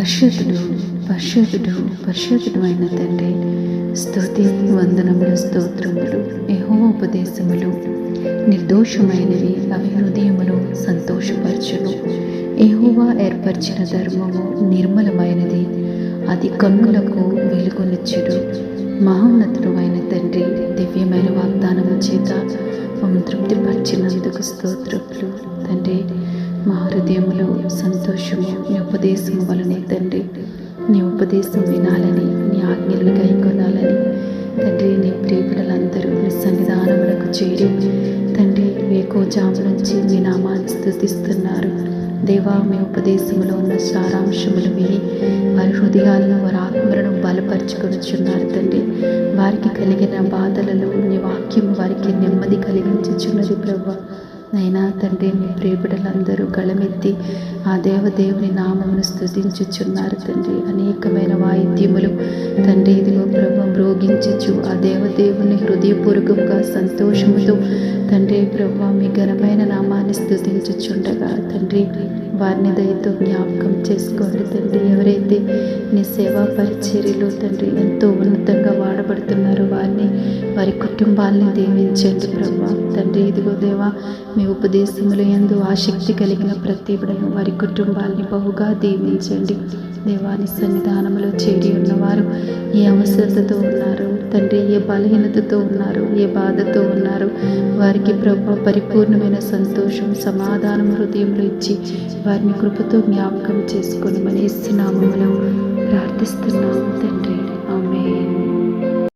పరిశుద్ధుడు పరిశుద్ధుడు పరిశుద్ధుడు అయిన తండ్రి. స్తుతి వందనములు స్తోత్రములు యహోపదేశములు నిర్దోషమైనవి అవి హృదయమును సంతోషపరచును. ఎహోవా ఏర్పరిచిన ధర్మము నిర్మలమైనది అది కన్నులకు వెలుగునిచ్చుడు మహోన్నతుడు అయిన తండ్రి దివ్యమైన వాగ్దానము చేత మమ్మల్ని తృప్తిపరిచినందుకు స్తోత్రములు. తండ్రి మా హృదయంలో సంతోషము నీ ఉపదేశము వలనే తండ్రి. నీ ఉపదేశం వినాలని నీ ఆజ్ఞలు గైకొనాలని తండ్రి నీ ప్రియబిడలందరూ నీ సన్నిధానములకు చేరి తండ్రి వేకోజాము నుంచి మీ నామాన్ని స్థుతిస్తున్నారు. దేవా మీ ఉపదేశంలో ఉన్న సారాంశములు విని వారి హృదయాలను వారి ఆత్మలను బలపరుచుకొనిచున్నారు తండ్రి. వారికి కలిగిన బాధలలో నీ వాక్యం వారికి నెమ్మది కలిగించుచున్నది ప్రభు. నైనా తండ్రి మీ ప్రియబిడలందరూ గళమెత్తి ఆ దేవదేవుని నామమును స్థుతించుచున్నారు తండ్రి. అనేకమైన వాయిద్యములు తండ్రి ఇదిగో ప్రభు మ్రోగించచ్చు ఆ దేవదేవుని హృదయపూర్వకంగా సంతోషముతో తండ్రి ప్రభు మీ ఘనమైన నామాన్ని స్థుతించుచుండగా తండ్రి వారిని దయతో జ్ఞాపకం చేసుకోండి తండ్రి. ఎవరైతే నీ సేవా పరిచర్యలు తండ్రి ఎంతో ఉన్నతంగా వాడబడుతున్నారో వారి కుటుంబాలని దీవించండి ప్రభా. తండ్రి ఇదిగో దేవా మీ ఉపదేశములు ఎందు ఆసక్తి కలిగిన ప్రతి బిడను వారి కుటుంబాలని బహుగా దీవించండి. దేవాని సన్నిధానంలో చేరి ఉన్నవారు ఏ అవసరతతో ఉన్నారు? తండ్రి ఏ బలహీనతతో ఉన్నారు? ఏ బాధతో ఉన్నారు? వారికి ప్రభు పరిపూర్ణమైన సంతోషం సమాధానం హృదయంలో ఇచ్చి వారిని కృపతో జ్ఞాపకం చేసుకొని మన ప్రార్థిస్తున్నాము తండ్రి. ఆమె